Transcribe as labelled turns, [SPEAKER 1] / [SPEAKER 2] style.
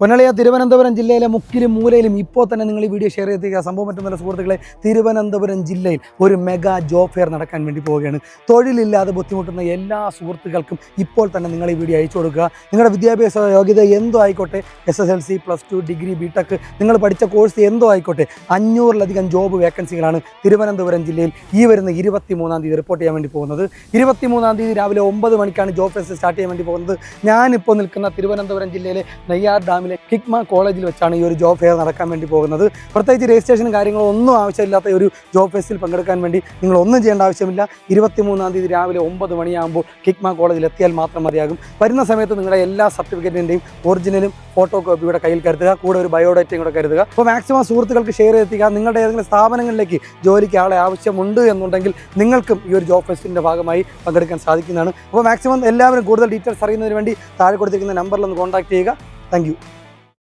[SPEAKER 1] പൊന്നളിയ തിരുവനന്തപുരം ജില്ലയിലെ മുക്കിലും മൂലയിലും ഇപ്പോൾ തന്നെ നിങ്ങൾ ഈ വീഡിയോ ഷെയർ ചെയ്തിരിക്കുക സംഭവം പറ്റുന്ന സുഹൃത്തുക്കളെ തിരുവനന്തപുരം ജില്ലയിൽ ഒരു മെഗാ ജോബ് ഫെയർ നടക്കാൻ വേണ്ടി പോവുകയാണ്. തൊഴിലില്ലാതെ ബുദ്ധിമുട്ടുന്ന എല്ലാ സുഹൃത്തുക്കൾക്കും ഇപ്പോൾ തന്നെ നിങ്ങൾ ഈ വീഡിയോ അയച്ചു കൊടുക്കുക. നിങ്ങളുടെ വിദ്യാഭ്യാസ യോഗ്യത എന്തോ ആയിക്കോട്ടെ S S L C plus two degree B tech നിങ്ങൾ പഠിച്ച കോഴ്സ് എന്തോ ആയിക്കോട്ടെ അഞ്ഞൂറിലധികം ജോബ് വേക്കൻസികളാണ് തിരുവനന്തപുരം ജില്ലയിൽ ഈ വരുന്ന ഇരുപത്തി മൂന്നാം തീയതി റിപ്പോർട്ട് ചെയ്യാൻ വേണ്ടി പോകുന്നത്. ഇരുപത്തി മൂന്നാം തീയതി രാവിലെ ഒമ്പത് മണിക്കാണ് ജോബ് ഫെസ്റ്റ് സ്റ്റാർട്ട് ചെയ്യാൻ വേണ്ടി പോകുന്നത്. ഞാനിപ്പോൾ നിൽക്കുന്ന തിരുവനന്തപുരം ജില്ലയിലെ നെയ്യാർ ഡാമിലെ കിക്മ കോളേജിൽ വെച്ചാണ് ഈ ഒരു ജോബ് ഫെയർ നടക്കാൻ വേണ്ടി പോകുന്നത്. പ്രത്യേകിച്ച് രജിസ്ട്രേഷനും കാര്യങ്ങളും ഒന്നും ആവശ്യമില്ലാത്ത ഒരു ജോബ് ഫെസ്റ്റിൽ പങ്കെടുക്കാൻ വേണ്ടി നിങ്ങൾ ഒന്നും ചെയ്യേണ്ട ആവശ്യമില്ല. ഇരുപത്തി മൂന്നാം തീയതി രാവിലെ ഒമ്പത് മണിയാകുമ്പോൾ കിക്മ കോളേജിൽ എത്തിയാൽ മാത്രം മതിയാകും. വരുന്ന സമയത്ത് നിങ്ങളുടെ എല്ലാ സർട്ടിഫിക്കറ്റിന്റെയും ഒറിജിനലും ഫോട്ടോ കോപ്പി ഇവിടെ കയ്യിൽ കരുതുക. കൂടെ ഒരു ബയോഡേറ്റയും കൂടെ കരുതുക. അപ്പോൾ മാക്സിമം സുഹൃത്തുക്കൾക്ക് ഷെയർ എത്തിക്കുക. നിങ്ങളുടെ ഏതെങ്കിലും സ്ഥാപനങ്ങളിലേക്ക് ജോലിക്ക് ആളെ ആവശ്യമുണ്ട് എന്നുണ്ടെങ്കിൽ നിങ്ങൾക്കും ഈ ഒരു ജോബ് ഫെസ്റ്റിന്റെ ഭാഗമായി പങ്കെടുക്കാൻ സാധിക്കുന്നതാണ്. അപ്പോൾ മാക്സിമം എല്ലാവരും കൂടുതൽ ഡീറ്റെയിൽസ് അറിയുന്നതിന് വേണ്ടി താഴെ കൊടുത്തിരിക്കുന്ന നമ്പറിൽ ഒന്ന് കോൺടാക്ട് ചെയ്യുക. താങ്ക്